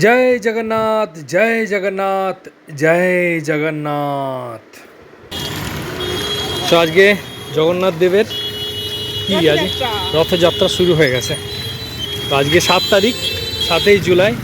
জয় জগন্নাথ জয় জগন্নাথ জয় জগন্নাথ। তো আজকে জগন্নাথ দেবের কি আজ? রথযাত্রা শুরু হয়ে গেছে। তো আজকে সাত তারিখ সাতই জুলাই।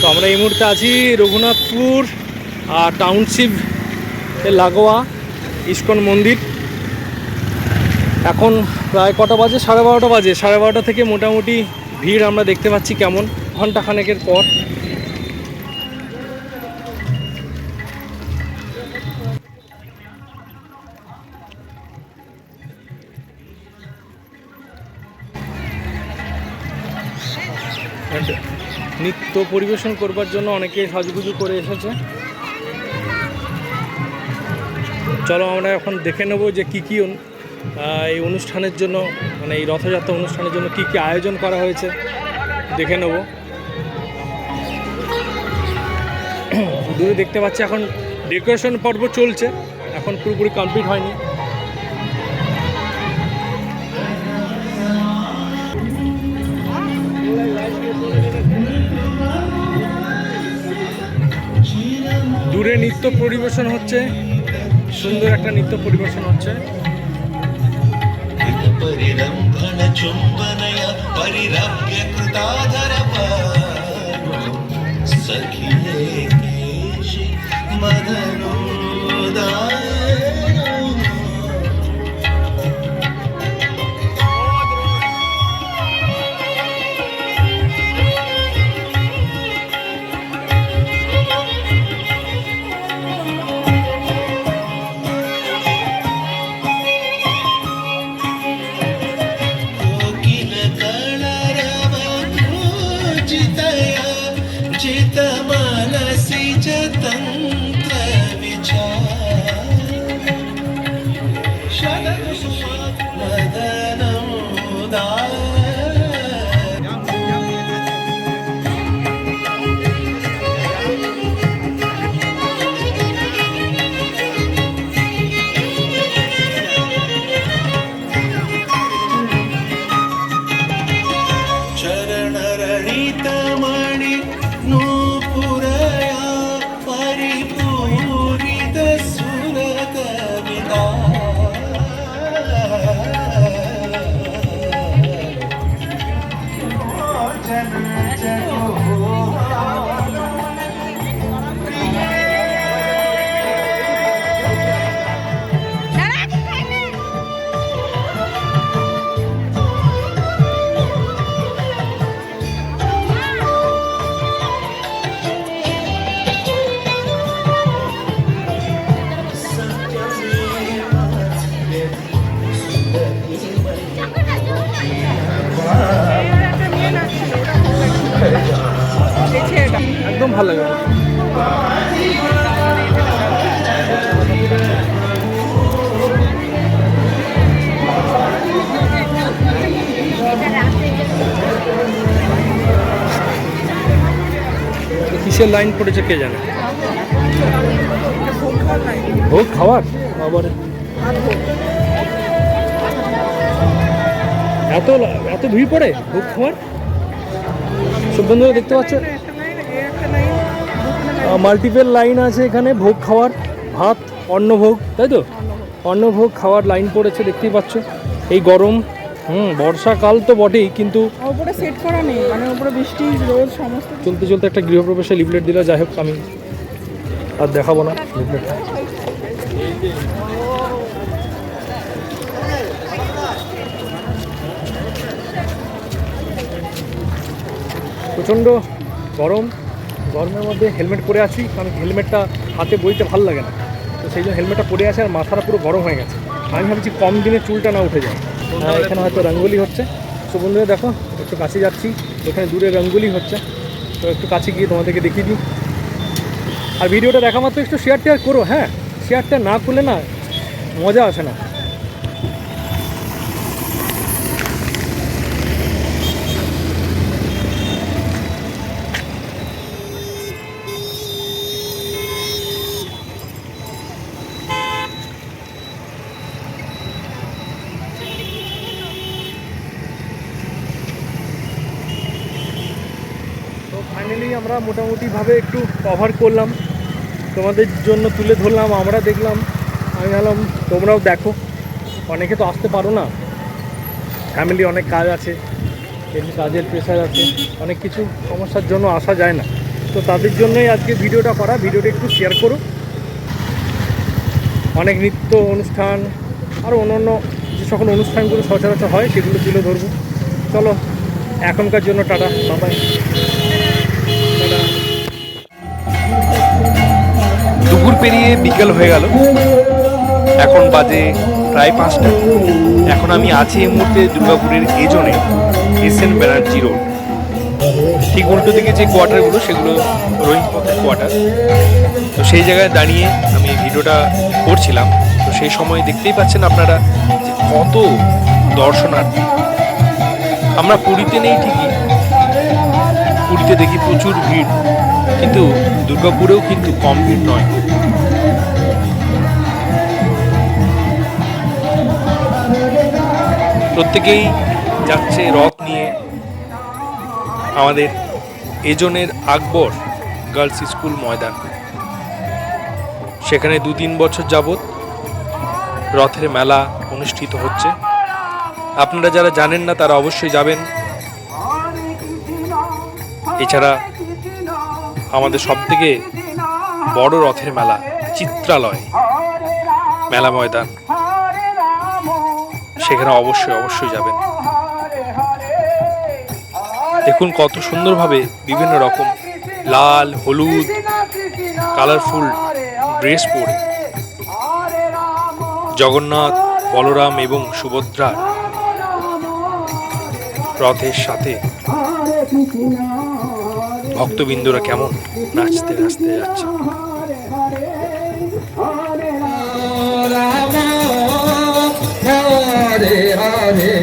তো আমরা এই মুহূর্তে আছি রঘুনাথপুর আর টাউনশিপ লাগোয়া ইস্কন মন্দির। এখন প্রায় কটা বাজে? সাড়ে বারোটা বাজে। সাড়ে বারোটা থেকে মোটামুটি ভিড় আমরা দেখতে পাচ্ছি কেমন। ঘণ্টা খানেকের পর। নৃত্য পরিবেশন করবার জন্য অনেকে সাজগুজু করে এসেছে। চলো আমরা এখন দেখে নেব যে কি কি এই অনুষ্ঠানের জন্য মানে এই রথযাত্রা অনুষ্ঠানের জন্য কি কি আয়োজন করা হয়েছে, দেখে নেব। দূরে দেখতে পাচ্ছি এখন ডেকোরেশন পর্ব চলছে, এখন পুরোপুরি কমপ্লিট হয়নি। দূরে নৃত্য পরিবেশন হচ্ছে সুন্দর একটা নৃত্য পরিবেশন হচ্ছে। সখিয়ে কিসের লাইন পড়েছে কে জানে? ভোগ খাওয়ার? আবার এত এত ভিড় পড়ে ভোগ খাওয়ার? সব বন্ধুরা দেখতে পাচ্ছ? মাল্টিপল লাইন আছে এখানে, ভোগ খাওয়ার, ভাত, অন্নভোগ, তাই তো? অন্নভোগ খাওয়ার লাইন পড়েছে, দেখতেই পাচ্ছ। এই গরম হুম বর্ষাকাল তো বটেই কিন্তু ওপরে সেট করা নেই মানে ওপরে বৃষ্টি রোদ সমস্ত চলতে চলতে একটা গৃহপ্রবেশে লিফলেট দিল যাই হোক আমি আর দেখাবো না লিফলেটটা প্রচণ্ড গরম গরমের মধ্যে হেলমেট পরে আছি কারণ হেলমেটটা হাতে বইতে ভালো লাগে না। তো সেই জন্য হেলমেটটা পরে আছে আর মাথাটা পুরো গরম হয়ে গেছে। আমি ভাবছি কম দিনে চুলটা না উঠে যায়। এখানে হয়তো রঙ্গোলি হচ্ছে। তো বন্ধুরা দেখো, একটু কাছে যাচ্ছি। এখানে দূরে রঙ্গোলি হচ্ছে। তো একটু কাছে গিয়ে তোমাদেরকে দেখিয়ে দিই। আর ভিডিওটা দেখা মাত্র একটু শেয়ার টেয়ার করো হ্যাঁ? শেয়ারটা না করলে না মজা আসে না। আমরা মোটামুটিভাবে একটু কভার করলাম। তোমাদের জন্য তুলে ধরলাম, আমরা দেখলাম, আমি ভাবলাম, তোমরাও দেখো। অনেকে তো আসতে পারো না। ফ্যামিলি অনেক কাজ আছে, এমনি কাজের প্রেশার আছে, অনেক কিছু সমস্যার জন্য আসা যায় না। তো তাদের জন্যই আজকে ভিডিওটা করা। ভিডিওটা একটু শেয়ার করো। অনেক নৃত্য অনুষ্ঠান আরও অন্যান্য যে সকল অনুষ্ঠানগুলো সচরাচর হয়, সেগুলো তুলে ধরবো। চলো, এখনকার জন্য টাটা বাবাই পেরিয়ে বিকেল হয়ে গেল। এখন বাজে প্রায় পাঁচটা। এখন আমি আছি এই মুহূর্তে দুর্গাপুরের এজনে এস এন ব্যানার্জি রোড। ঠিক উল্টো দিকে যে কোয়ার্টারগুলো, সেগুলো রোহিং পথের কোয়ার্টার। তো সেই জায়গায় দাঁড়িয়ে আমি ভিডিওটা করছিলাম। তো সেই সময় দেখতেই পাচ্ছেন আপনারা যে কত দর্শনার্থী। আমরা পুরীতে নেই ঠিকই পুরীতে দেখি প্রচুর ভিড়। কিন্তু দুর্গাপুরেও কিন্তু কম ভিড় নয়। প্রত্যেকেই যাচ্ছে রথ নিয়ে। আমাদের এজনের আকবর গার্লস স্কুল ময়দান। সেখানে দু তিন বছর যাবৎ রথের মেলা অনুষ্ঠিত হচ্ছে। আপনারা যারা জানেন না, তারা অবশ্যই যাবেন। এছাড়া আমাদের সবথেকে বড় রথের মেলা চিত্রালয়, মেলা ময়দান। সেখানে অবশ্যই অবশ্যই যাবেন। দেখুন কত সুন্দরভাবে বিভিন্ন রকম লাল, হলুদ, কালারফুল ড্রেস পরে জগন্নাথ, বলরাম এবং সুভদ্রা রথের সাথে ভক্তবিন্দুরা কেমন নাচতে নাচতে যাচ্ছে। হরে হরে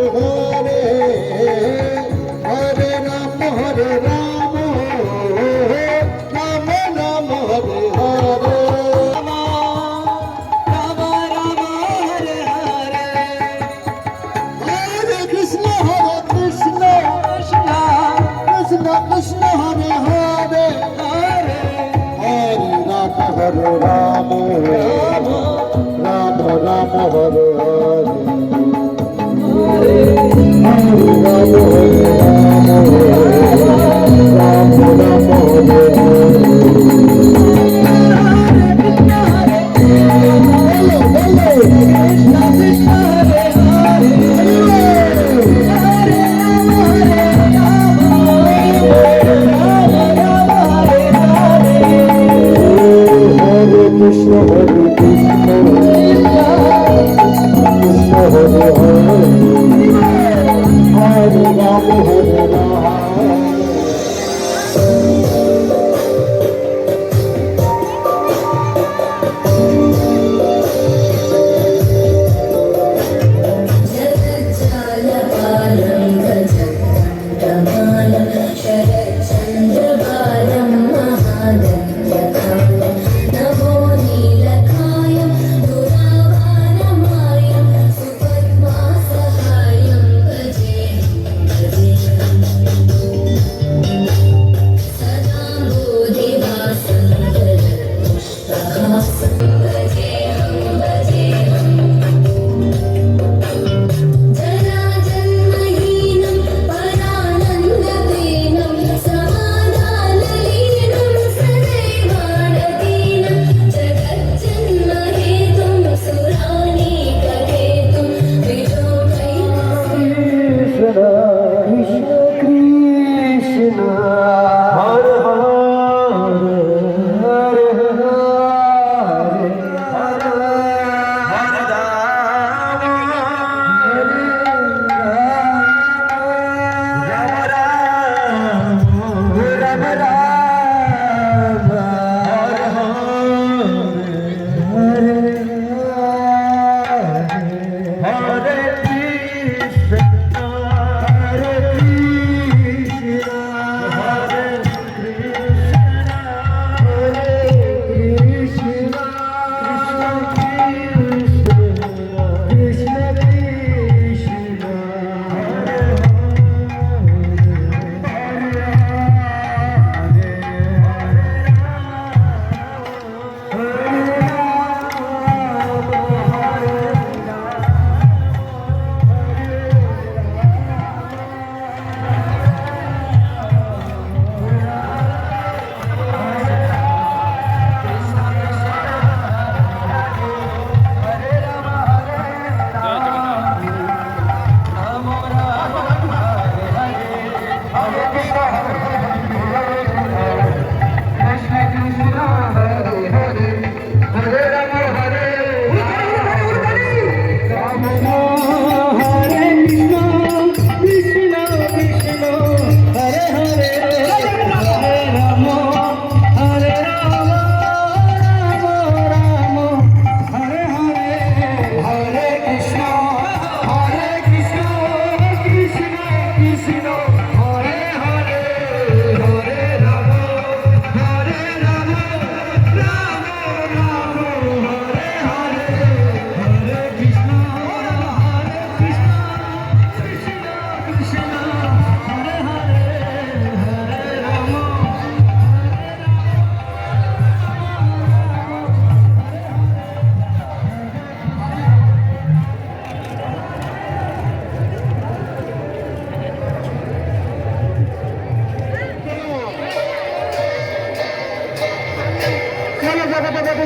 Oh,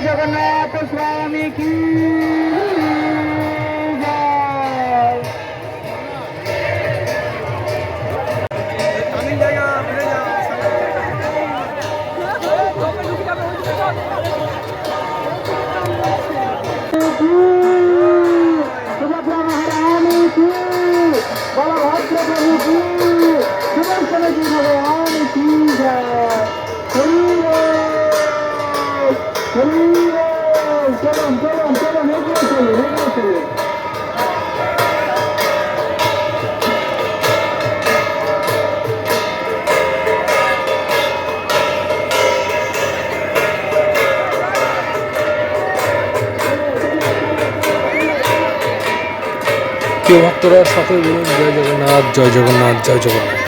জগন্নাথ স্বামী কি জয়। সুভদ্রা ভক্তরা, সকল বলুন, জয় জগন্নাথ জয় জগন্নাথ জয় জগন্নাথ।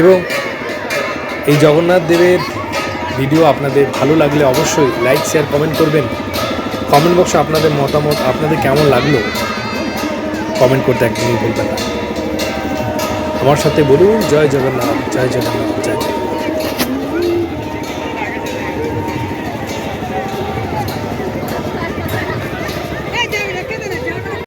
এবং এই জগন্নাথ দেবের ভিডিও আপনাদের ভালো লাগলে অবশ্যই লাইক শেয়ার কমেন্ট করবেন। কমেন্ট বক্সে আপনাদের মতামত, আপনাদের কেমন লাগল? কমেন্ট করতে একদমই ভুলবেন না। আমার সাথে বলুন, জয় জগন্নাথ জয় জগন্নাথ জয় জগন্নাথ।